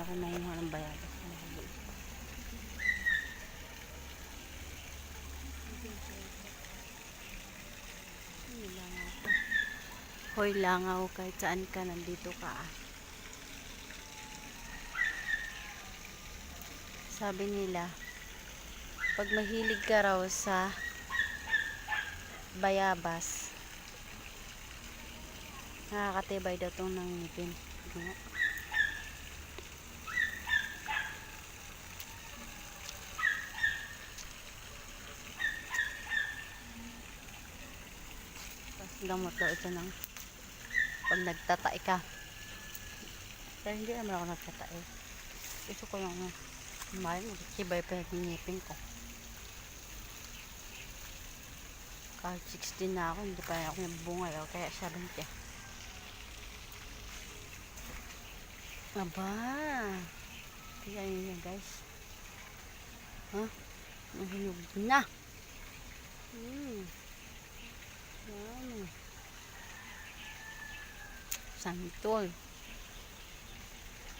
na ako nahinuha ng bayabas. Hoy langaw kahit saan ka nandito ka ah. Sabi nila pag mahilig ka raw sa bayabas nakakatibay daw tong ng ngipin. Gamot daw ito ng pag nagtatae ka. Pero hindi naman ako nagtatae. Gusto ko yung mahal, magkibay pa yung ngipin ko. Kahit 16 na ako, hindi pa ako nabungal. oh, Kaya 70. Aba! Tingnan nyo yan guys. Ha? Nahinog na. Hmm. Yan. Santol.